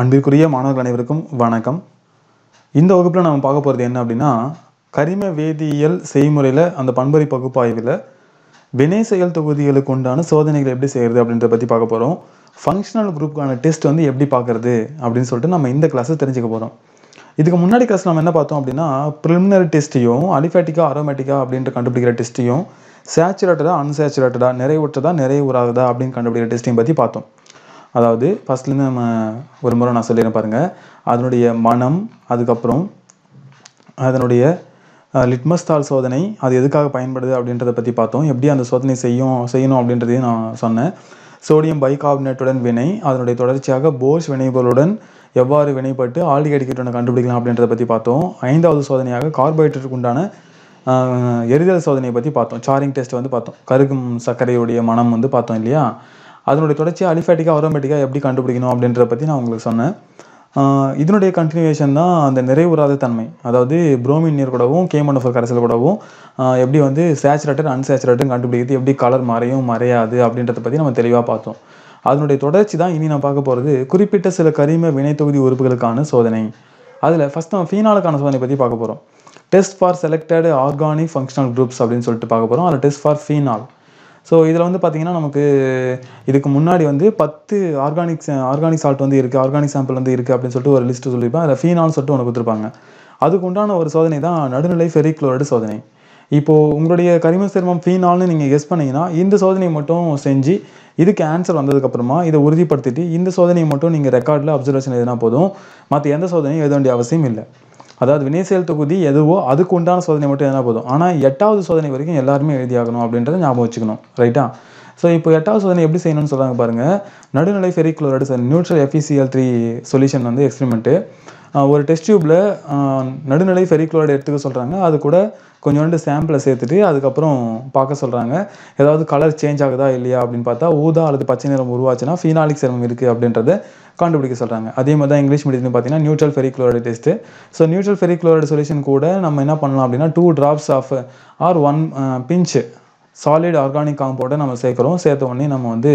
அன்பிற்குரிய மாணவர்கள் அனைவருக்கும் வணக்கம். இந்த வகுப்பில் நம்ம பார்க்க போகிறது என்ன அப்படின்னா கரிம வேதியியல் செய்முறையில் அந்த பண்பறி பகுப்பாய்வில் வினை செயல் தொகுதிகளுக்கு உண்டான சோதனைகள் எப்படி செய்கிறது அப்படின்றத பற்றி பார்க்க போகிறோம் ஃபங்க்ஷனல் குரூப்புக்கான டெஸ்ட் வந்து எப்படி பார்க்குறது அப்படின்னு சொல்லிட்டு நம்ம இந்த கிளாஸை தெரிஞ்சுக்க போகிறோம் இதுக்கு முன்னாடி கிளாஸ் நம்ம என்ன பார்த்தோம் அப்படின்னா ப்ரிலிமினரி டெஸ்ட்டையும் அலிஃபேட்டிக்கா அரோமேட்டிக்கா அப்படின்ற கண்டுபிடிக்கிற டெஸ்ட்டையும் சேச்சுரேட்டடா அன்சேச்சுரேட்டடா நிறைவுற்றதா நிறைவுறாததா அப்படின்னு கண்டுபிடிக்கிற டெஸ்ட்டையும் பற்றி பார்த்தோம். அதாவது ஃபஸ்ட்லேருந்து நம்ம ஒரு முறை நான் சொல்லிடுறேன் பாருங்கள் அதனுடைய மனம் அதுக்கப்புறம் அதனுடைய லிட்மஸ் தாள் சோதனை அது எதுக்காக பயன்படுது அப்படின்றத பற்றி பார்த்தோம். எப்படி அந்த சோதனை செய்யும் செய்யணும் அப்படின்றதையும் நான் சொன்னேன். சோடியம் பைகார்பனேட்டுடன் வினை அதனுடைய தொடர்ச்சியாக போர்ஸ் வினைபொருளுடன் எவ்வாறு வினைப்பட்டு ஆல்டிகைடு கண்டுபிடிக்கலாம் அப்படின்றத பற்றி பார்த்தோம். ஐந்தாவது சோதனையாக கார்போஹைட்ரேட்டுக்கு உண்டான எரிதல் சோதனையை பற்றி பார்த்தோம். சாரிங் டெஸ்ட் வந்து பார்த்தோம். கருகும் சர்க்கரையுடைய மனம் வந்து பார்த்தோம் இல்லையா? அதனுடைய தொடர்ச்சியாக அலிஃபேட்டிக்காக அரோமேட்டிக்கா எப்படி கண்டுபிடிக்கணும் அப்படின்றத பற்றி நான் உங்களுக்கு சொன்னேன். இதனுடைய கண்டினியூவேஷன் தான் அந்த நிறைவுறாத தன்மை. அதாவது புரோமின் நீர் கூடவும் கேமனோஃபர் கரைசல் கூடவும் எப்படி வந்து சேச்சுரேட்டட் அன்சேச்சுரேட்டட் கண்டுபிடிக்கிறது எப்படி கலர் மறையும் மறையாது அப்படின்றத பற்றி நம்ம தெளிவாக பார்த்தோம். அதனுடைய தொடர்ச்சி தான் இனி நான் பார்க்க போகிறது குறிப்பிட்ட சில கரிம வினைத்தொகுதி உறுப்புகளுக்கான சோதனை. அதில் ஃபஸ்ட் நம்ம ஃபீனாலுக்கான சோதனை பற்றி பார்க்க போகிறோம் test for selected organic functional groups அப்படின்னு சொல்லிட்டு பார்க்க போகிறோம் அதில் டெஸ்ட் ஃபார் ஃபீனால் ஸோ இதில் வந்து பார்த்திங்கன்னா நமக்கு இதுக்கு முன்னாடி வந்து பத்து ஆர்கானிக் ஆர்கானிக் சால்ட் வந்து இருக்குது ஆர்கானிக் சாம்பிள் வந்து இருக்குது அப்படின்னு சொல்லிட்டு ஒரு லிஸ்ட்டு சொல்லியிருப்பேன் அதில் ஃபீனால்னு சொல்லிட்டு ஒன்று கொடுத்துருப்பாங்க. அதுக்கு உண்டான ஒரு சோதனை தான் நடுநிலை ஃபெரிக்ளோரைடு சோதனை. இப்போது உங்களுடைய கரிம சேர்மம் ஃபீனால்னு நீங்கள் கெஸ் பண்ணிங்கன்னா இந்த சோதனையை மட்டும் செஞ்சு இதுக்கு ஆன்சர் வந்ததுக்கப்புறமா இதை உறுதிப்படுத்திட்டு இந்த சோதனையை மட்டும் நீங்கள் ரெக்கார்டில் அப்சர்வேஷன் எதுனா போதும். மற்ற எந்த சோதனையும் எழுத வேண்டிய அவசியம் இல்லை. அதாவது வினைசெயல் தொகுதி எதுவோ அதுக்கு உண்டான சோதனை மட்டும் எதனா போதும். ஆனால் எட்டாவது சோதனை வரைக்கும் எல்லாருமே எழுதியாகணும் அப்படின்றத ஞாபகம் வச்சுக்கணும். ரைட்டா ஸோ இப்போ எட்டாவது சோதனை எப்படி செய்யணும்னு சொல்கிறாங்க பாருங்கள் நடுநிலை ferric chloride sir neutral F C L three solution வந்து எக்ஸ்பெரிமெண்ட்டு ஒரு டெஸ்ட் டியூப்பில் நடுநிலை ஃபெரிக்ளோரைடு எடுத்துக்க சொல்கிறாங்க அது கூட கொஞ்சோண்டு சாம்பிளை சேர்த்துட்டு அதுக்கப்புறம் பார்க்க சொல்கிறாங்க ஏதாவது கலர் சேஞ்ச் ஆகுதா இல்லையா அப்படின்னு பார்த்தா ஊதா அல்லது பச்சை நிறம் உருவாச்சுன்னா ஃபீனாலிக் சிரமம் இருக்குது அப்படின்றத கண்டுபிடிக்க சொல்கிறாங்க அதே மாதிரி தான் இங்கிலீஷ் மீடியத்தில் பார்த்தீங்கன்னா neutral ferric chloride test so neutral ferric chloride solution கூட நம்ம என்ன பண்ணலாம் அப்படின்னா two drops of or one pinch solid organic காம்பவுண்டை நம்ம சேர்க்குறோம். சேர்த்த உடனே நம்ம வந்து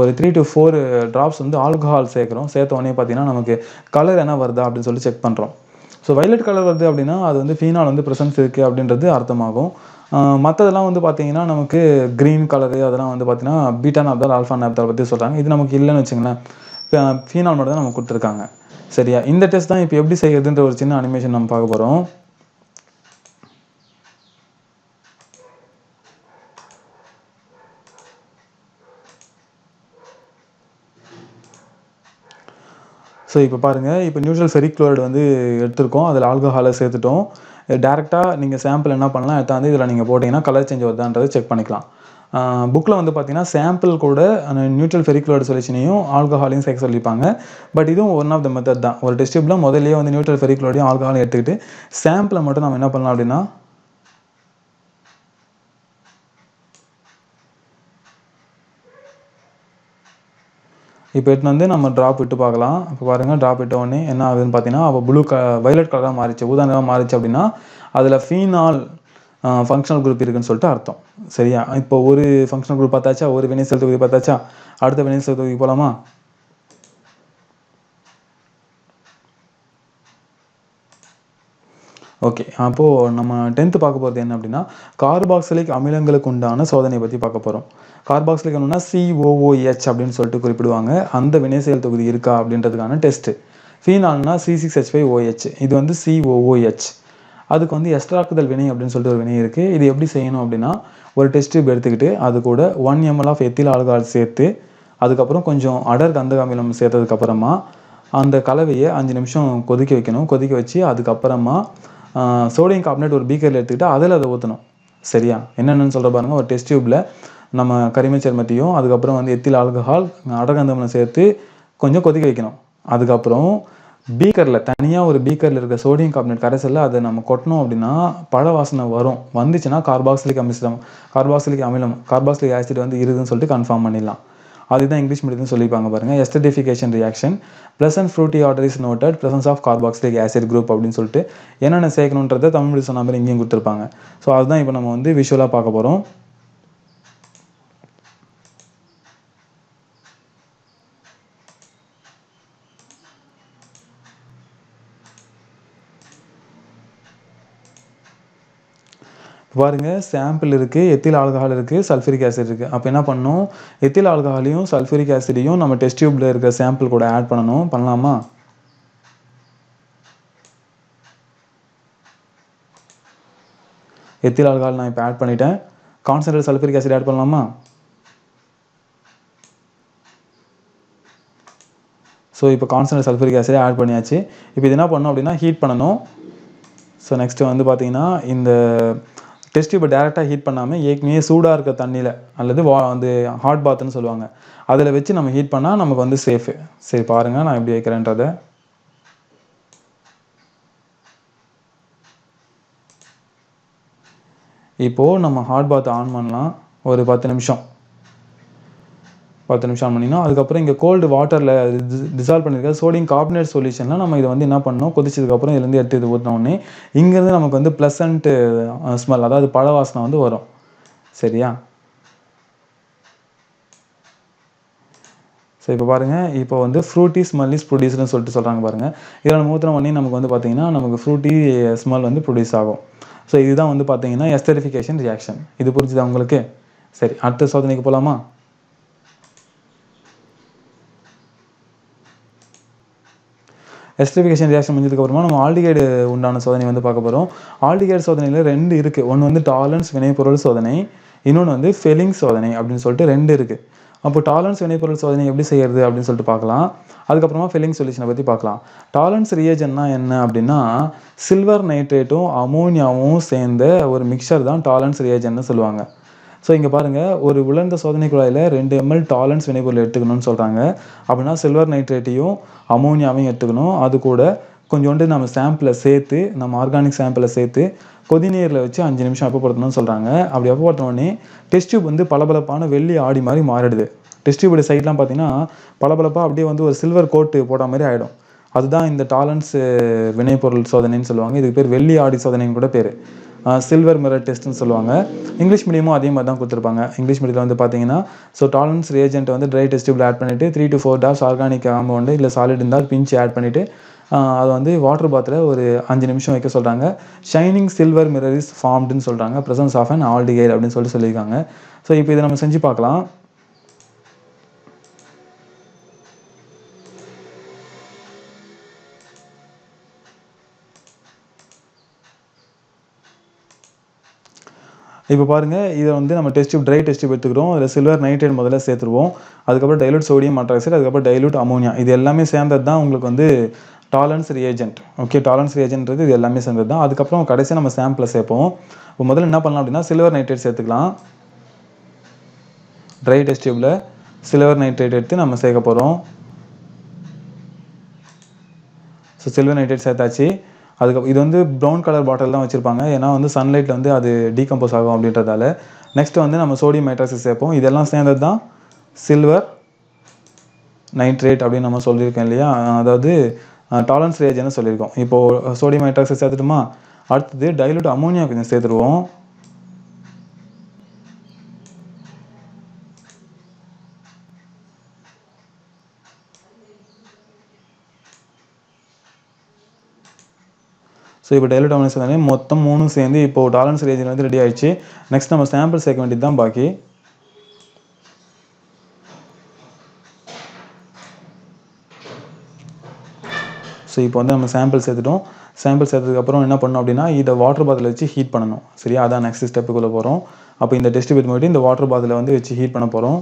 ஒரு த்ரீ டு ஃபோர் ட்ராப்ஸ் வந்து ஆல்கஹால் சேர்க்குறோம். சேர்த்த உடனே பார்த்தீங்கன்னா நமக்கு கலர் என்ன வருதா அப்படின்னு சொல்லி செக் பண்ணுறோம் ஸோ வைலட் கலர் வருது அப்படின்னா அது வந்து ஃபீனால் வந்து ப்ரெசன்ஸ் இருக்குது அப்படின்றது அர்த்தமாகும். மற்றதெல்லாம் வந்து பார்த்தீங்கன்னா நமக்கு க்ரீன் கலரு அதெல்லாம் வந்து பார்த்தீங்கன்னா பீட்டா நாப்தால் ஆல்ஃபா நாப்தால் பற்றி சொல்கிறாங்க இது நமக்கு இல்லைன்னு வச்சுங்களேன். ஃபீனால் மட்டும் தான் நமக்கு கொடுத்துருக்காங்க. சரியா? இந்த டெஸ்ட் தான் இப்போ எப்படி செய்யறதுன்ற ஒரு சின்ன அனிமேஷன் நம்ம பார்க்க போகிறோம் ஸோ இப்போ பாருங்கள் இப்போ நியூட்ரல் ஃபெரிக்ளோரைடு வந்து எடுத்திருக்கோம். அதில் ஆல்கஹாலை சேர்த்துட்டோம். டேரெக்டாக நீங்கள் சாம்பிள் என்ன பண்ணலாம்? எடுத்தாந்து இதில் நீங்கள் போட்டிங்கன்னா கலர் சேஞ்ச் வருதான்றதை செக் பண்ணிக்கலாம். புக்கில் வந்து பார்த்தீங்கன்னா சாம்பிள் கூட அந்த நியூட்ரல் ஃபெரிக்ளோரைடு சொல்யூஷனையும் ஆல்கஹாலையும் சேர்க்க சொல்லியிருப்பாங்க. பட் இதுவும் ஒன் ஆஃப் த மெத்தட் தான். ஒரு டெஸ்ட் டியூப்ல முதல்லயே வந்து நியூட்ரல் ஃபெரிக்ளோரைடையும் ஆல்கஹாலையும் எடுத்துக்கிட்டு சாம்பிளை மட்டும் நம்ம என்ன பண்ணலாம் அப்படின்னா இப்போ எடுத்துன்னு வந்து நம்ம ட்ராப் விட்டு பார்க்கலாம். இப்போ பாருங்கள் ட்ராப் விட்ட உடனே என்ன ஆகுதுன்னு பார்த்தீங்கன்னா அப்போ ப்ளூ க வயலட் கலராக மாறிச்சு ஊதா நிறம் மாறிச்சு அப்படின்னா அதில் ஃபீனால் ஃபங்க்ஷனல் குரூப் இருக்குன்னு சொல்லிட்டு அர்த்தம். சரியா? இப்போ ஒரு ஃபங்க்ஷனல் குரூப் பார்த்தாச்சா ஒரு வினைசெல் தொகுதி பார்த்தாச்சா அடுத்த வினைசெல் தொகுதி போகலாமா ஓகே அப்போது நம்ம டென்த்து பார்க்க போகிறது என்ன அப்படின்னா கார்பாக்சிலிக் அமிலங்களுக்கு உண்டான சோதனை பற்றி பார்க்க போகிறோம் கார்பாக்சிலிக் அமிலம்னா சிஓஓஹெச் அப்படின்னு சொல்லிட்டு குறிப்பிடுவாங்க. அந்த வினைசெயல் தொகுதி இருக்கா அப்படின்றதுக்கான டெஸ்ட்டு ஃபீனால்னா C six H five OH இது வந்து சிஓஓஹெச் அதுக்கு வந்து எஸ்ட்ராக்குதல் வினை அப்படின்னு சொல்லிட்டு ஒரு வினை இருக்குது இது எப்படி செய்யணும் அப்படின்னா ஒரு டெஸ்ட் டியூப் எடுத்துக்கிட்டு அது கூட one ML of ethyl alcohol சேர்த்து அதுக்கப்புறம் கொஞ்சம் அடர் கந்தக அமிலம் சேர்த்ததுக்கப்புறமா அந்த கலவையை அஞ்சு நிமிஷம் கொதிக்க வைக்கணும். கொதிக்க வச்சு அதுக்கப்புறமா சோடியம் கார்பனேட் ஒரு பீக்கரில் எடுத்துக்கிட்டு அதில் அதை ஊற்றணும் சரியா? என்னென்னு சொல்கிற பாருங்க ஒரு டெஸ்ட் டியூப்பில் நம்ம கரிம சேர்மத்தையும் அதுக்கப்புறம் வந்து எத்தில் ஆல்கஹால் அடர்கந்தமலம் சேர்த்து கொஞ்சம் கொதிக்க வைக்கணும். அதுக்கப்புறம் பீக்கரில் தனியாக ஒரு பீக்கரில் இருக்க சோடியம் கார்பனேட் கரைசலில் அதை நம்ம கொட்டினோம் அப்படின்னா பழ வாசனை வரும். வந்துச்சுன்னா கார்பாக்சிலிக் அமிலம் கார்பாக்சிலிக் அமிலம் கார்பாக்சிலிக் ஆசிட் வந்து இருக்குதுன்னு சொல்லிட்டு கன்ஃபார்ம் பண்ணிடலாம். அதுதான் இங்கிலீஷ் மீடியத்தில் சொல்லிப்பாங்க பாருங்கள் esterification reaction pleasant fruity order is noted presence of carboxylic acid group அப்படின்னு சொல்லிட்டு என்னென்ன சேர்க்கணுன்றதை தமிழ் மீடியம் சொன்ன மாதிரி இங்கேயும் கொடுத்துருப்பாங்க. ஸோ அதுதான் இப்போ நம்ம வந்து விஷுவலாக பார்க்க போகிறோம் பாருங்கள் சாம்பிள் இருக்குது எத்தில் ஆல்கஹால் இருக்குது சல்ஃபரிக் ஆசிட் இருக்குது அப்போ என்ன பண்ணணும்? எத்தில் ஆல்கஹாலையும் சல்ஃபரிக் ஆசிடையும் நம்ம டெஸ்ட் டியூப்பில் இருக்க சாம்பிள் கூட ஆட் பண்ணணும். பண்ணலாமா? எத்தில் ஆல்கஹால் நான் இப்போ ஆட் பண்ணிட்டேன். கான்சன்ட்ரேட் சல்ஃபரிக் ஆசிட் ஆட் பண்ணலாமா? ஸோ இப்போ கான்சன்ட்ரேட் சல்ஃபரிக் ஆசிட் ஆட் பண்ணியாச்சு. இப்போ இது என்ன பண்ணணும் அப்படின்னா ஹீட் பண்ணணும். ஸோ நெக்ஸ்ட்டு வந்து பார்த்தீங்கன்னா இந்த டெஸ்ட் டியூப்பை டேரெக்டாக ஹீட் பண்ணாமல் ஏற்கனவே சூடாக இருக்க தண்ணியில் அல்லது வா வந்து ஹாட் பாத்துன்னு சொல்லுவாங்க. அதில் வச்சு நம்ம ஹீட் பண்ணால் நமக்கு வந்து சேஃபு சரி பாருங்கள் நான் எப்படி வைக்கிறேன்றதை. இப்போது நம்ம ஹாட் பாத் ஆன் பண்ணலாம். ஒரு பத்து நிமிஷம். பத்து நிமிஷம் ஆன் அதுக்கப்புறம் இங்கே கோல்டு வாட்டரில் டிசால்வ் பண்ணியிருக்க சோடியம் கார்பனேட் சொல்யூஷனில் நம்ம இதை வந்து என்ன பண்ணோம்? கொதிச்சதுக்கப்புறம் இதுலேருந்து எடுத்து இது ஊற்றின உடனே இங்கேருந்து நமக்கு வந்து ப்ளசண்ட்டு ஸ்மெல் uh, அதாவது பழ வாசனை வந்து வரும். சரியா? ஸோ இப்போ பாருங்கள் இப்போ வந்து ஃப்ரூட்டி ஸ்மெல்லிஸ் ப்ரொடியூஸ்னு சொல்லிட்டு சொல்கிறாங்க பாருங்கள் இதில் மூத்திரம் பண்ணி நமக்கு வந்து பார்த்தீங்கன்னா நமக்கு ஃப்ரூட்டி ஸ்மெல் uh, வந்து ப்ரொடியூஸ் ஆகும். ஸோ இதுதான் வந்து பார்த்தீங்கன்னா எஸ்டரிஃபிகேஷன் ரியாக்ஷன் இது புரிஞ்சுதா உங்களுக்கு? சரி அடுத்த சோதனைக்கு போகலாமா எஸ்டிஃபிகேஷன் ரியாக்ஷன் முடிஞ்சதுக்கப்புறமா நம்ம ஆல்டிகைடு உண்டான சோதனை வந்து பார்க்க போகிறோம் ஆல்டிகைடு சோதனையில் ரெண்டு இருக்குது ஒன்று வந்து டாலன்ஸ் வினைப்பொருள் சோதனை இன்னொன்று வந்து ஃபெலிங் சோதனை அப்படின்னு சொல்லிட்டு ரெண்டு இருக்குது அப்போ டாலன்ஸ் வினைப்பொருள் சோதனை எப்படி செய்யறது அப்படின்னு சொல்லிட்டு பார்க்கலாம். அதுக்கப்புறமா ஃபில்லிங் சொல்யூஷனை பற்றி பார்க்கலாம். டாலன்ஸ் ரியேஜன்னா என்ன அப்படின்னா சில்வர் நைட்ரேட்டும் அமோனியாவும் சேர்ந்த ஒரு மிக்சர் தான் டாலன்ஸ் ரியேஜன்னு சொல்லுவாங்க. ஸோ இங்கே பாருங்கள் ஒரு உலர்ந்த சோதனை குழாயில் ரெண்டு எம்எல் டாலன்ஸ் வினைபொருள் எடுத்துக்கணும்னு சொல்கிறாங்க அப்படின்னா சில்வர் நைட்ரேட்டையும் அமோனியாவையும் எடுத்துக்கணும். அது கூட கொஞ்சோண்டு நம்ம சாம்பிளை சேர்த்து நம்ம ஆர்கானிக் சாம்பிளை சேர்த்து கொதிநீரில் வச்சு அஞ்சு நிமிஷம் வெப்பப்படுத்தணும்னு சொல்கிறாங்க அப்படி வெப்பப்படுத்தின உடனே டெஸ்ட் டியூப் வந்து பளபளப்பான வெள்ளி ஆடி மாதிரி மாறிடுது. டெஸ்ட் டியூபோட சைட்லாம் பார்த்தீங்கன்னா பளபளப்பாக அப்படியே வந்து ஒரு சில்வர் கோட்டு போட மாதிரி ஆகிடும் அதுதான் இந்த டாலன்ஸ் வினைப்பொருள் சோதனைன்னு சொல்லுவாங்க. இதுக்கு பேர் வெள்ளி ஆடி சோதனைன்னு கூட பேர். சில்வர் மிரர் டெஸ்ட்னு சொல்லுவாங்க. இங்கிலீஷ் மீடியமும் அதே மாதிரி தான் கொடுத்துருப்பாங்க. இங்கிலீஷ் மீடியத்தில் வந்து பார்த்தீங்கன்னா ஸோ டாலன்ஸ் ரியேஜென்ட் வந்து ட்ரை டெஸ்ட் டியூப்ல ஆட் பண்ணிவிட்டு three to four drops organic compound இல்லை சாலிட் இருந்தால் பிஞ்ச் ஆட் பண்ணிவிட்டு அதை வந்து வாட்டர் பாத்தில் ஒரு அஞ்சு நிமிஷம் வைக்க சொல்கிறாங்க ஷைனிங் சில்வர் மிரர் இஸ் ஃபார்ம்டுன்னு சொல்கிறாங்க ப்ரெசன்ஸ் ஆஃப் அன் ஆல்டிகைட் அப்படின்னு சொல்லிட்டு சொல்லியிருக்காங்க. ஸோ இப்போ இதை நம்ம செஞ்சு பார்க்கலாம். இப்போ பாருங்கள் இதை வந்து நம்ம test tube dry test tube எடுத்துக்கிறோம். அதில் சில்வர் நைட்ரேட் முதல்ல சேர்த்துருவோம். அதுக்கப்புறம் டைலூட் சோடியம் ஆக்சைடு அதுக்கப்புறம் டைலூட் அமோனியா இது எல்லாமே சேர்ந்தது தான் உங்களுக்கு வந்து டாலன்ஸ் ரியேஜென்ட் ஓகே டாலன்ஸ் ரியேஜென்ட்றது இது எல்லாமே சேர்ந்தது தான். அதுக்கப்புறம் கடைசியாக நம்ம சாம்பிளை சேர்ப்போம். இப்போ முதல்ல என்ன பண்ணலாம் அப்படின்னா சில்வர் நைட்ரேட் சேர்த்துக்கலாம். ட்ரை டெஸ்ட் டியூப்பில் சில்வர் நைட்ரேட் எடுத்து நம்ம சேர்க்க போகிறோம் ஸோ சில்வர் நைட்ரேட் சேர்த்தாச்சு. அதுக்கு இது வந்து ப்ரௌன் கலர் பாட்டில் தான் வச்சுருப்பாங்க. ஏன்னா வந்து சன்லைட்டில் வந்து அது டீகம்போஸ் ஆகும் அப்படின்றதால. நெக்ஸ்ட் வந்து நம்ம சோடியம் ஹைட்ராக்சைடு சேர்ப்போம். இதெல்லாம் சேர்ந்தது தான் சில்வர் நைட்ரேட் அப்படின்னு நம்ம சொல்லியிருக்கோம் இல்லையா? அதாவது டாலன்ஸ் ரேஜ்னு சொல்லியிருக்கோம். இப்போது சோடியம் ஹைட்ராக்சைடு சேர்த்துட்டுமா? அடுத்தது டைலூட் அமோனியா கொஞ்சம் சேர்த்துருவோம். ஸோ இப்போ டெய்லி டாமினேஷன் தானே? மொத்தம் மூணும் சேர்ந்து இப்போ டாலன்ஸ் ரேஞ்சில் வந்து ரெடி ஆயிடுச்சு. நெக்ஸ்ட் நம்ம சாம்பிள் சேர்க்க வேண்டியது தான் பாக்கி. ஸோ இப்போ வந்து நம்ம சாம்பிள் சேர்த்துட்டோம். சாம்பிள் சேர்த்ததுக்கப்புறம் என்ன பண்ணோம் அப்படின்னா இதை வாட்டர் பாத்தில் வச்சு ஹீட் பண்ணணும். சரியா? அதான் நெக்ஸ்ட் ஸ்டெப்புக்குள்ளே போகிறோம் அப்போ இந்த டெஸ்ட் பற்றி மட்டும் இந்த வாட்டர் பாத்தில் வந்து வச்சு ஹீட் பண்ண போகிறோம்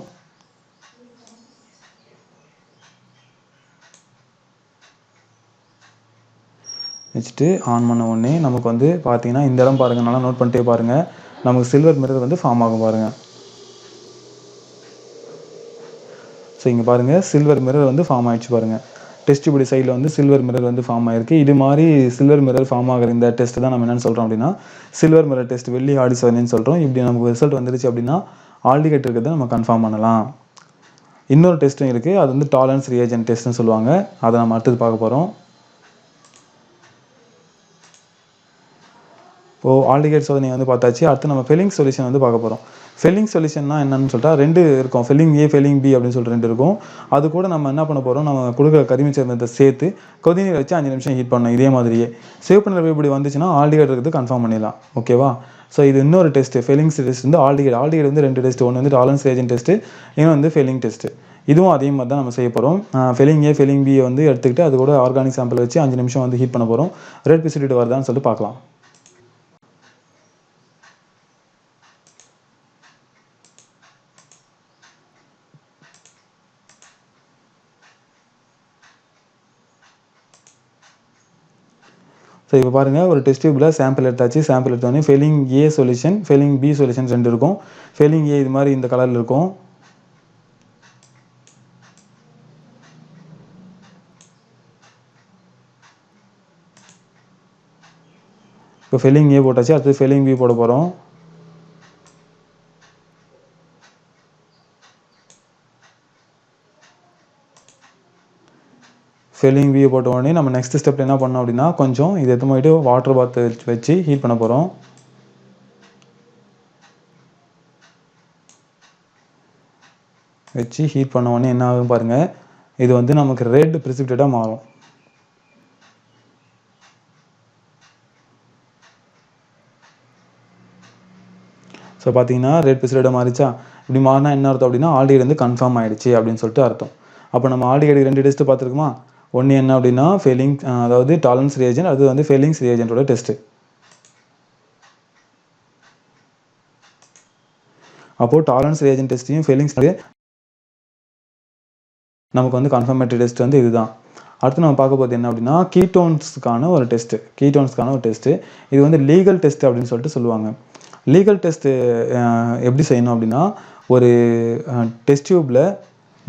வச்சுட்டு ஆன் பண்ண உடனே நமக்கு வந்து பார்த்தீங்கன்னா இந்த இடம் பாருங்கள் நல்லா நோட் பண்ணிட்டே பாருங்கள் நமக்கு சில்வர் மிரர் வந்து ஃபார்ம் ஆகும் பாருங்கள் ஸோ இங்கே பாருங்கள் சில்வர் மிரர் வந்து ஃபார்ம் ஆயிடுச்சு பாருங்கள் டெஸ்ட் இப்படி சைடில் வந்து சில்வர் மிரர் வந்து ஃபார்ம் ஆயிருக்கு. இது மாதிரி சில்வர் மிரர் ஃபார்ம் ஆகிற இந்த டெஸ்ட் தான் நம்ம என்னென்னு சொல்கிறோம் அப்படின்னா சில்வர் மிரர் டெஸ்ட் வெள்ளி ஆடி சோதனைன்னு சொல்கிறோம் இப்படி நமக்கு ரிசல்ட் வந்துருச்சு அப்படின்னா ஆல்டிகேட் இருக்கிறத நம்ம கன்ஃபார்ம் பண்ணலாம். இன்னொரு டெஸ்ட்டும் இருக்குது அது வந்து டாலன்ஸ் ரியேஜன் டெஸ்ட்னு சொல்லுவாங்க. அதை நம்ம அடுத்தது பார்க்க போகிறோம் ஓ ஆல்டிகேட் சோதனை வந்து பார்த்தாச்சு. அடுத்து நம்ம ஃபெல்லிங் சொல்யூஷன் வந்து பார்க்க போகிறோம் ஃபெல்லிங் சொல்யூஷன்னா என்னன்னு சொல்லிட்டா ரெண்டு இருக்கும். ஃபெல்லிங் ஏ ஃபெல்லிங் பி அப்படின்னு சொல்லிட்டு ரெண்டு இருக்கும். அது கூட நம்ம என்ன பண்ண போகிறோம் நம்ம கொடுக்குற கரிமி சேர்ந்ததை சேர்த்து கொதிநீர் வச்சு அஞ்சு நிமிஷம் ஹீட் பண்ணணும். இதே மாதிரியே. சேவ் பண்ணுறது இப்படி வந்துச்சுன்னா ஆல்டிகேட் இருக்குது கன்ஃபார்ம் பண்ணிடலாம். ஓகேவா ஸோ இது இன்னொரு டெஸ்ட் ஃபெல்லிங்ஸ் டெஸ்ட் வந்து ஆல்டிகேட். ஆல்டிகேட் வந்து ரெண்டு டெஸ்ட் ஒன்று வந்து டாலன்ஸ் ரேஜன் டெஸ்ட்டு இன்னும் வந்து ஃபெல்லிங் டெஸ்ட் இதுவும் அதே மாதிரி தான் நம்ம செய்ய போகிறோம் ஃபெல்லிங் ஏ ஃபெலிங் பி வந்து எடுத்துக்கிட்டு அது கூட ஆர்கானிக் சாம்பிள் வச்சு அஞ்சு நிமிஷம் வந்து ஹீட் பண்ண போகிறோம் ரெட் பிசிலிட்டி வருதான்னு சொல்லிட்டு பார்க்கலாம். ஸோ இப்போ பாருங்கள் ஒரு டெஸ்ட் டியூப்பில் சாம்பிள் எடுத்தாச்சு. சாம்பிள் எடுத்தோடனே Fehling A solution Fehling B solution ரெண்டு இருக்கும். ஃபெல்லிங் ஏ இது மாதிரி இந்த கலரில் இருக்கும். இப்போ ஃபெல்லிங் ஏ போட்டாச்சு. அடுத்து ஃபெல்லிங் பி போட போகிறோம் ஸ்வெல்லிங் வியூ போட்ட உடனே நம்ம நெக்ஸ்ட் ஸ்டெப் என்ன பண்ணோம் அப்படின்னா கொஞ்சம் இது எடுத்து போயிட்டு வாட்டர் பாத் வச்சு ஹீட் பண்ண போகிறோம் வச்சு ஹீட் பண்ண உடனே என்ன ஆகும் பாருங்கள் இது வந்து நமக்கு ரெட் ப்ரிசிபிடேட்டாக மாறும். ஸோ பார்த்தீங்கன்னா ரெட் ப்ரிசிபிடேட்டாக மாறிச்சா? இப்படி மாறினா என்ன அர்த்தம் அப்படின்னா ஆல்ரெடி வந்து கன்ஃபார்ம் ஆயிடுச்சு அப்படின்னு சொல்லிட்டு அர்த்தம். அப்போ நம்ம ஆல்ரெடி ரெண்டு டெஸ்ட்டு பார்த்துருக்குமா? ஒன்று என்ன அப்படின்னா ஃபெல்லிங் அதாவது டாலன்ஸ் ரியேஜன் அது வந்து ஃபெல்லிங்ஸ் ரியேஜென்ட்டோட டெஸ்ட்டு அப்போது டாலன்ஸ் ரியேஜன் டெஸ்ட்டையும் ஃபெல்லிங்ஸ் நமக்கு வந்து கன்ஃபர்மேட்டரி டெஸ்ட் வந்து இதுதான். அடுத்து நம்ம பார்க்க போகிறது என்ன அப்படின்னா கீட்டோன்ஸ்க்கான ஒரு டெஸ்ட்டு கீட்டோன்ஸ்க்கான ஒரு டெஸ்ட்டு இது வந்து லீகல் டெஸ்ட் அப்படின்னு சொல்லிட்டு சொல்லுவாங்க. லீகல் டெஸ்ட்டு எப்படி செய்யணும் அப்படின்னா ஒரு டெஸ்ட் டியூப்பில்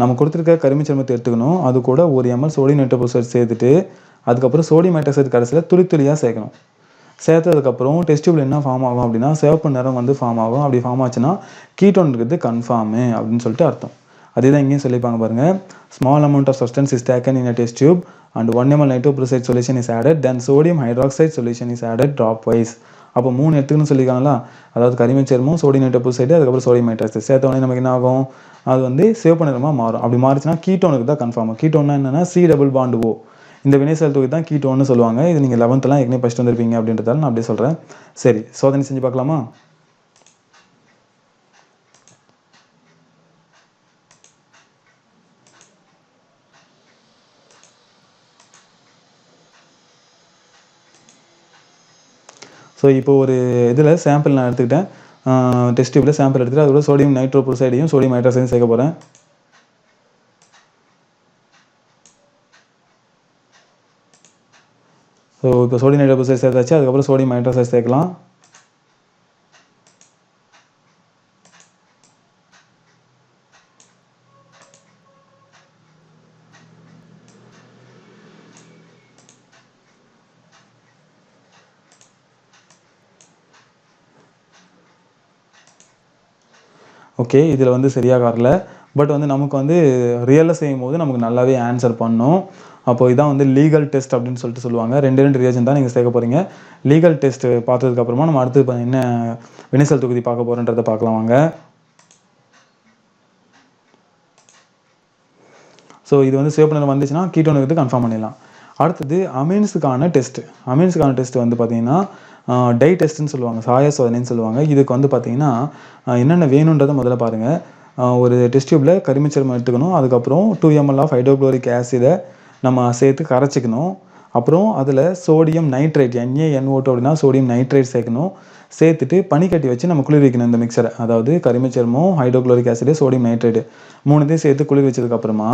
நம்ம கொடுத்துருக்க கரிமிச்சர்மத்தை எடுத்துக்கணும். அது கூட ஒரு எம்எல் சோடியம் நைட்ரோபோசைட் சேர்த்துட்டு அதுக்கப்புறம் சோடியம் ஹைட்ராக்சைடு கடைசியில் துளி துளியாக சேர்க்கணும். சேர்த்ததுக்கப்புறம் டெஸ்ட் என்ன ஃபார்ம் ஆகும் அப்படின்னா சிவப்பு நிறம் வந்து ஃபார்ம் ஆகும். அப்படி ஃபார்ம் ஆச்சுன்னா கீட்டோன் இருக்குது கன்ஃபார்மு அப்படின்னு சொல்லிட்டு அர்த்தம். அதே தான் இங்கேயும் சொல்லிப்பாங்க பாருங்கள் small amount of substance is taken in a test tube and one ML nitroprusside solution is added then sodium hydroxide solution is added dropwise அப்போ மூணு எடுத்துக்கணும்னு சொல்லியிருக்காங்களா அதாவது கரிமச்சேர்மம் சோடியம் நைட்ரோப்ரோசைடு அதுக்கப்புறம் சோடியம் ஹைட்ராக்சைட் சேர்த்த உடனே நமக்கு என்ன ஆகும்? அது வந்து சிவப்பு நிறமாக மாறும். அப்படி மாறிச்சுன்னா கீட்டோனுக்கு தான் கன்ஃபார்ம் கீட்டோன்னா என்னன்னா சி டபுள் பாண்டு ஓ இந்த வினைசல் தொகுதி தான் கீட்டோன்னு சொல்லுவாங்க. இது நீங்கள் லெவன்த்லாம் ஏற்கனவே படிச்சுட்டு வந்திருப்பீங்க அப்படின்றதால நான் அப்படியே சொல்கிறேன் சரி சோதனை செஞ்சு பார்க்கலாமா? ஸோ இப்போ ஒரு இதில் சாம்பிள் நான் எடுத்துக்கிட்டேன். டெஸ்ட் டியூப்பில் சாம்பிள் எடுத்துகிட்டு அதோட சோடியம் நைட்ரோப்ரோசைடையும் சோடியம் ஹைட்ராசைடும் சேர்க்க போகிறேன் ஸோ இப்போ சோடியம் நைட்ரோபோசைட் சேர்த்தாச்சு அதுக்கப்புறம் சோடியம் ஹைட்ராசைட் சேர்க்கலாம். ஓகே இதில் வந்து சரியாக வரல. பட் வந்து நமக்கு வந்து ரியலில் செய்யும் போது நமக்கு நல்லாவே ஆன்சர் பண்ணும். அப்போ இதான் வந்து லீகல் டெஸ்ட் அப்படின்னு சொல்லிட்டு சொல்லுவாங்க. ரெண்டு ரெண்டு ரியாஜன் தான் நீங்கள் சேர்க்க போகிறீங்க லீகல் டெஸ்ட் பார்த்ததுக்கப்புறமா நம்ம அடுத்து என்ன வினைசல் தொகுதி பார்க்க போகிறோன்றதை பார்க்கலாம் வாங்க. ஸோ இது வந்து சிவப்பு நிறம் வந்துச்சுன்னா கீட்டோனுக்கு கன்ஃபார்ம் பண்ணிடலாம். அடுத்தது அமீன்ஸுக்கான டெஸ்ட் அமீன்ஸுக்கான டெஸ்ட் வந்து பார்த்தீங்கன்னா டை டெஸ்ட்னு சொல்லுவாங்க சாய சோதனைன்னு சொல்லுவாங்க. இதுக்கு வந்து பார்த்தீங்கன்னா என்னென்ன வேணுன்றதை முதல்ல பாருங்கள் ஒரு டெஸ்ட் டியூப்பில் கருமிச்சரம் எடுத்துக்கணும். அதுக்கப்புறம் டூ எம்எல் ஆஃப் ஹைட்ரோக்ளோரிக் ஆசிடை நம்ம சேர்த்து கரைச்சிக்கணும். அப்புறம் அதில் சோடியம் நைட்ரேட் NaNO2 அப்படின்னா சோடியம் நைட்ரேட் சேர்க்கணும். சேர்த்துட்டு பனிக்கட்டி வச்சு நம்ம குளிர் வைக்கணும் இந்த மிக்சரை அதாவது கரிமச்சர்மம் ஹைட்ரோக்ளோரிக் ஆசிடு சோடியம் நைட்ரேட்டு மூணுத்தையும் சேர்த்து குளிர் வச்சதுக்கப்புறமா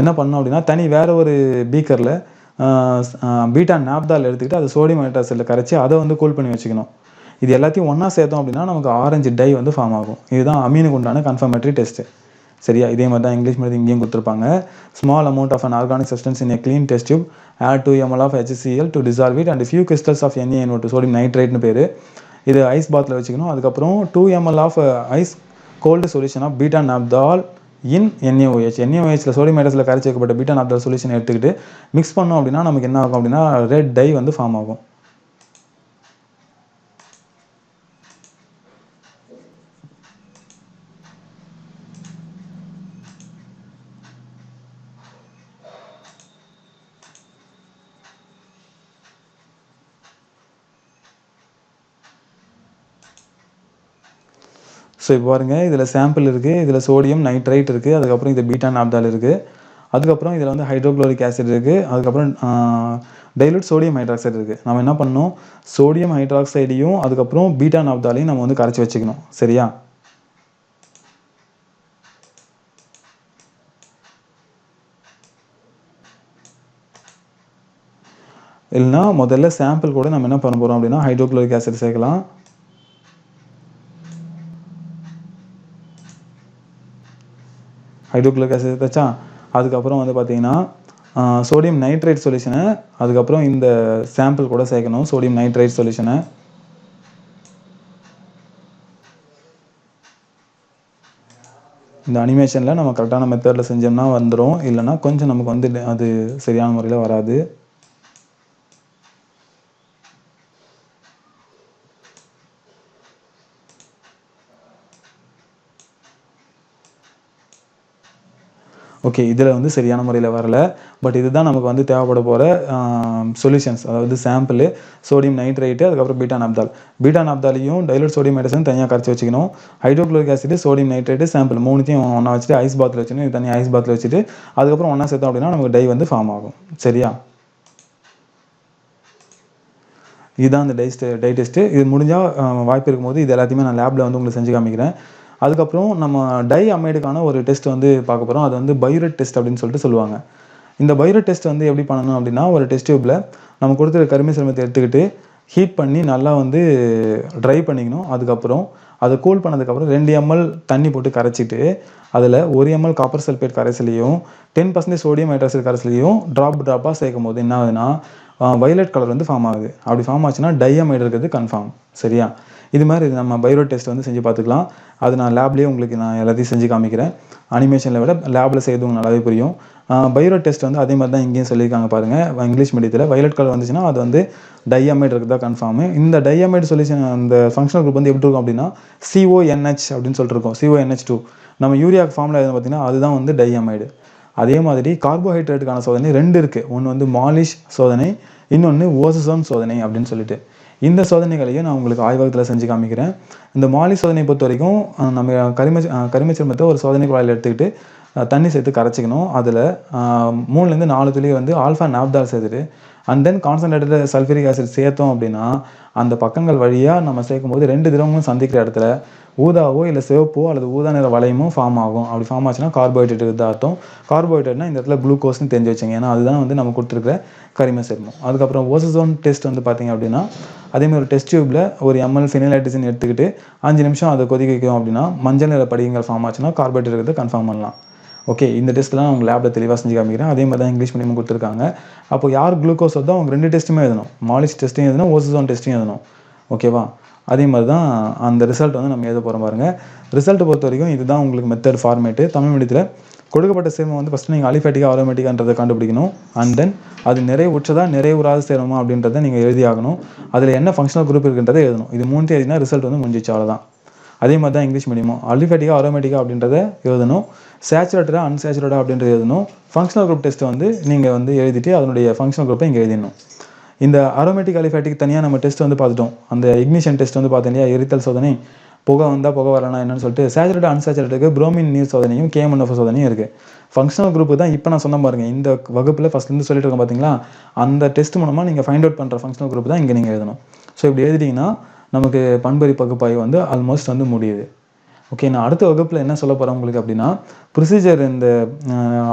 என்ன பண்ணோம் அப்படின்னா தனி வேறு ஒரு பீக்கரில் பீட்டா நாப்தால் எடுத்துக்கிட்டு அது சோடியம் ஹைட்ராக்சைடில் கரைச்சி அதை வந்து கூல் பண்ணி வச்சுக்கணும். இது எல்லாத்தையும் ஒன்றா சேர்த்தோம் அப்படின்னா நமக்கு ஆரஞ்சு டை வந்து ஃபார்ம் ஆகும். இதுதான் அமீனுக்கு உண்டான கன்ஃபர்மேட்டரி டெஸ்ட்டு சரியா? இதே மாதிரி தான் இங்கிலீஷ் மீடியம் இங்கேயும் கொடுத்துருப்பாங்க. Small amount of an organic substance in a clean test tube add two ML of HCl to dissolve it and few crystals of of NaNO2 sodium நைட்ரேட்னு பேர். இது ஐஸ் பாத்தில் வச்சுக்கணும். அதுக்கப்புறம் two ML of ice cold solution of beta naphthol in NaOH என்ஏஓஹெச்சில் sodium ஹைட்ரஸில் கரைச்சி வைக்கப்பட்ட beta naphthol solution எடுத்துக்கிட்டு mix பண்ணோம் அப்படின்னா நமக்கு என்ன ஆகும் அப்படின்னா ரெட் டை வந்து ஃபார்ம் ஆகும். ஸோ இப்போ பாருங்கள் இதில் சாம்பிள் இருக்குது இதில் சோடியம் நைட்ரைட் இருக்குது அதுக்கப்புறம் இது பீட்டா நாப்தால் இருக்குது அதுக்கப்புறம் இதில் வந்து ஹைட்ரோக்ளோரிக் ஆசிட் இருக்குது அதுக்கப்புறம் டைலூட் சோடியம் ஹைட்ராக்சைடு இருக்குது நம்ம என்ன பண்ணணும்? சோடியம் ஹைட்ராக்சைடையும் அதுக்கப்புறம் பீட்டா நாப்தாலையும் நம்ம வந்து கரைச்சி வச்சுக்கணும். சரியா? இல்லைன்னா முதல்ல சாம்பிள் கூட நம்ம என்ன பண்ண போகிறோம் அப்படின்னா ஹைட்ரோக்ளோரிக் ஆசிட் சேர்க்கலாம். ஹைட்ரோக்ளோரிக் ஆசிட் சேர்த்தாச்சா அதுக்கப்புறம் வந்து பார்த்தீங்கன்னா சோடியம் நைட்ரேட் சொல்யூஷனை அதுக்கப்புறம் இந்த சாம்பிள் கூட சேர்க்கணும் சோடியம் நைட்ரேட் சொல்யூஷனை இந்த அனிமேஷனில் நம்ம கரெக்டான மெத்தடில் செஞ்சோம்னா வந்துடும் இல்லைன்னா கொஞ்சம் நமக்கு வந்து அது சரியான முறையில் வராது. ஓகே இதில் வந்து சரியான முறையில் வரல. பட் இதுதான் நமக்கு வந்து தேவைப்பட போகிற சொல்யூஷன்ஸ் அதாவது சாம்பிள் சோடியம் நைட்ரைட்டு அதுக்கப்புறம் பீட்டா நாப்தால் பீட்டா நாப்தாலையும் டைலட் சோடியம் மெடிசன் தனியாக கரைச்சி வச்சுக்கணும். Hydrochloric acid sodium nitrate sample மூணுத்தையும் ஒன்றா வச்சுட்டு ஐஸ் பாத்தில் வச்சுக்கணும். இது தனியாக ஐஸ் பாத்தில் வச்சுட்டு அதுக்கப்புறம் ஒன்றா சேர்த்தோம் அப்படின்னா நமக்கு டை வந்து ஃபார்ம் ஆகும். சரியா? இதுதான் அந்த டை டை டெஸ்ட்டு இது முடிஞ்சால் வாய்ப்பு இருக்கும்போது இது எல்லாத்தையுமே நான் லேபில் வந்து உங்களுக்கு செஞ்சு காமிக்கிறேன். அதுக்கப்புறம் நம்ம டை அமைடுக்கான ஒரு டெஸ்ட் வந்து பார்க்க போகிறோம் அது வந்து பைரட் டெஸ்ட் அப்படின்னு சொல்லிட்டு சொல்லுவாங்க. இந்த பைரட் டெஸ்ட் வந்து எப்படி பண்ணணும் அப்படின்னா ஒரு டெஸ்ட் டியூப்பில் நம்ம கொடுத்துருக்க கருமை சிரமத்தை எடுத்துக்கிட்டு ஹீட் பண்ணி நல்லா வந்து ட்ரை பண்ணிக்கணும். அதுக்கப்புறம் அதை கூல் பண்ணதுக்கப்புறம் ரெண்டு எம்எல் தண்ணி போட்டு கரைச்சிட்டு அதில் ஒரு எம்எல் காப்பர் சல்பேட் கரைசலையும் டென் பர்சன்டேஜ் சோடியம் ஹைட்ராக்சைடு கரைசலையும் ட்ராப் ட்ராப்பாக சேர்க்கும் போது என்ன ஆகுதுன்னா வயலட் கலர் வந்து ஃபார்ம் ஆகுது. அப்படி ஃபார்ம் ஆச்சுன்னா டையமைடு இருக்கிறது கன்ஃபார்ம் சரியா? இது மாதிரி நம்ம பைரோ டெஸ்ட் வந்து செஞ்சு பார்த்துக்கலாம். அது நான் லேப்லேயே உங்களுக்கு நான் எல்லாத்தையும் செஞ்சு காமிக்கிறேன். அனிமேஷனில் விட லேபில் செய்யறது உங்களுக்கு நல்லாவே புரியும். பைரோ டெஸ்ட் வந்து அதே மாதிரி தான் இங்கேயும் சொல்லியிருக்காங்க பாருங்கள் இங்கிலீஷ் மீடியத்தில் வயலட் கலர் வந்துச்சுன்னா அது வந்து டையமைடு தான் கன்ஃபார்மு இந்த டையமைடு சொல்யூஷன் அந்த ஃபங்க்ஷனல் குரூப் வந்து எப்படி இருக்கும் அப்படின்னா சிஓஎன்ஹெச் அப்படின்னு சொல்லிட்டு இருக்கோம். சிஓஎன்ஹெச் டூ நம்ம யூரியா ஃபார்மில் எது பார்த்தீங்கன்னா அதுதான் வந்து டையமைடு அதே மாதிரி கார்போஹைட்ரேட்டுக்கான சோதனை ரெண்டு இருக்குது ஒன்று வந்து மாலிஷ் சோதனை இன்னொன்று ஓசசோன் சோதனை அப்படின்னு சொல்லிட்டு. இந்த சோதனைகளையும் நான் உங்களுக்கு ஆய்வகத்தில் செஞ்சு காமிக்கிறேன். இந்த மாலி சோதனை பொறுத்த வரைக்கும் நம்ம கரிம கரிமச்சிரமத்தை ஒரு சோதனை குழாயில் எடுத்துக்கிட்டு தண்ணி சேர்த்து கரைச்சிக்கணும். அதில் மூணுலேருந்து நாலு துளி வந்து ஆல்ஃபா நாப்தால் சேர்த்துட்டு and then concentrated sulphuric acid சேர்த்தோம் அப்படின்னா அந்த பக்கங்கள் வழியாக நம்ம சேர்க்கும் போது ரெண்டு திரவங்களும் சந்திக்கிற இடத்துல ஊதாவோ இல்லை சிவப்போ அல்லது ஊதா நிற வளையமும் ஃபார்ம் ஆகும். அப்படி ஃபார்ம் ஆச்சுன்னா கார்போஹைட்ரேட் தான் அர்த்தம். கார்போஹைட்ரேட்னா இந்த இடத்துல குளுக்கோஸ்னு தெரிஞ்சு வச்சுங்க. ஏன்னா அதுதான் வந்து நம்ம கொடுத்துருக்குற கரிம சேர்மம். அதுக்கப்புறம் ஓசசோன் டெஸ்ட் வந்து பார்த்தீங்க அப்படின்னா அதேமாதிரி ஒரு டெஸ்ட் டியூப்பில் ஒரு எம்எல் ஃபினைலைட்டிசன் எடுத்துக்கிட்டு அஞ்சு நிமிஷம் அதை கொதிக்க வைக்கும் அப்படின்னா மஞ்சள் நிற படிகங்கள் ஃபார்ம் ஆச்சுன்னா கார்போஹைட்ரேட் இருக்கிறது கன்ஃபார்ம் பண்ணலாம். ஓகே இந்த டெஸ்ட்லாம் அவங்க லேபில் தெளிவாக செஞ்சு காமிக்கிறேன். அதே மாதிரி தான் இங்கிலீஷ் மீடியம் கொடுத்துருக்காங்க. அப்போ யார் குளுக்கோஸ் வருதோ அவங்க ரெண்டு டெஸ்ட்டுமே எழுதணும். மாலிஷ் டெஸ்ட்டையும் எழுதணும் ஓசிசோன் டெஸ்ட்டையும் எழுதணும். ஓகேவா அதே மாதிரி தான் அந்த ரிசல்ட் வந்து நம்ம எழுத போகிறோம் பாருங்கள் ரிசல்ட் பொறுத்த வரைக்கும் இதுதான் உங்களுக்கு மெத்தட் ஃபார்மேட்டு தமிழ் மீடியத்தில் கொடுக்கப்பட்ட சேர்மம் வந்து ஃபஸ்ட்டு நீங்கள் அலிஃபேட்டிக்காக ஆரோமேட்டிக்கான்றதை கண்டுபிடிக்கணும். அண்ட் தென் அது நிறைய உற்றதா நிறைய நிறைவுறாத சேர்மமா அப்படின்றத நீங்கள் எழுதி ஆகணும். அதில் என்ன ஃபங்க்ஷனல் குரூப் இருக்குன்றதை எழுதணும். இது மூணு எழுதினா ரிசல்ட் வந்து முடிஞ்சிச்சு அவ்வளோதான் அதே மாதிரி தான் இங்கிலீஷ் மீடியமும் அலிஃபேட்டிக்காக ஆரோமேட்டிக்கா அப்படின்றத எழுதணும். சேச்சுரேட்டடாக அன்சேச்சுரேட்டாக அப்படின்றத எழுதணும். ஃபங்க்ஷனல் குரூப் டெஸ்ட்டை வந்து நீங்கள் வந்து எழுதிட்டு அதனுடைய ஃபங்க்ஷனல் குரூப்பை இங்கே எழுதிடணும். இந்த அரோமேட்டிக் அலிஃபேட்டிக் தனியாக நம்ம டெஸ்ட் வந்து பார்த்துட்டோம். அந்த இக்னிஷன் டெஸ்ட் வந்து பார்த்தோம் இல்லையா? எரித்தல் சோதனை. புகை வந்தால் புகை வரலாம் என்னன்னு சொல்லிட்டு சேச்சுரேட் அன்சேச்சுரேட்டுக்கு புரோமின் நீர் சோதனையும் கேமன்எஃப் சோதனையும் இருக்குது ஃபங்க்ஷனல் குரூப் தான் இப்போ நான் சொன்ன பாருங்க. இந்த வகுப்பில் ஃபஸ்ட்லேருந்து சொல்லிட்டு இருக்கேன் பார்த்தீங்களா அந்த டெஸ்ட் மூலமாக நீங்கள் ஃபைண்ட் அவுட் பண்ணுற ஃபங்க்ஷனல் குரூப் தான் இங்கே நீங்கள் எழுதணும். ஸோ இப்படி எழுதிட்டிங்கன்னா நமக்கு பண்பறி பகுப்பாய்வு வந்து ஆல்மோஸ்ட் வந்து முடியுது. ஓகே நான் அடுத்த வகுப்பில் என்ன சொல்ல போகிறேன் உங்களுக்கு அப்படின்னா ப்ரொசீஜர் இந்த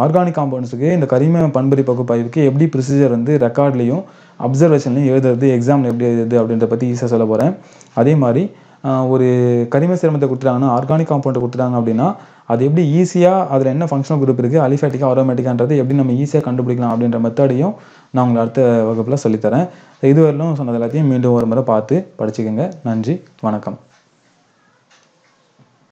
ஆர்கானிக் காம்பவுண்ட்ஸுக்கு இந்த கரிம பண்பறி பகுப்பாய்வுக்கு எப்படி ப்ரொசீஜர் வந்து ரெக்கார்ட்லேயும் அப்சர்வேஷன்லையும் எழுதுறது எக்ஸாமில் எப்படி எழுதுறது அப்படின்றத பற்றி ஈஸியாக சொல்ல போகிறேன் அதே மாதிரி ஒரு கரிம சிரமத்தை கொடுத்துட்டாங்கன்னா ஆர்கானிக் காம்பவுண்டை கொடுத்துட்டாங்க அப்படின்னா அது எப்படி ஈஸியாக அதில் என்ன ஃபங்க்ஷனல் குரூப் இருக்குது அலிஃபேட்டிக்காக ஆரோமேட்டிக்கான்றது எப்படி நம்ம ஈஸியாக கண்டுபிடிக்கலாம் அப்படின்ற மெத்தடையும் நான் உங்களை அடுத்த வகுப்பில் சொல்லித்தரேன். இதுவரையிலும் சொன்னது எல்லாத்தையும் மீண்டும் ஒரு முறை பார்த்து படிச்சுக்கோங்க. நன்றி வணக்கம்.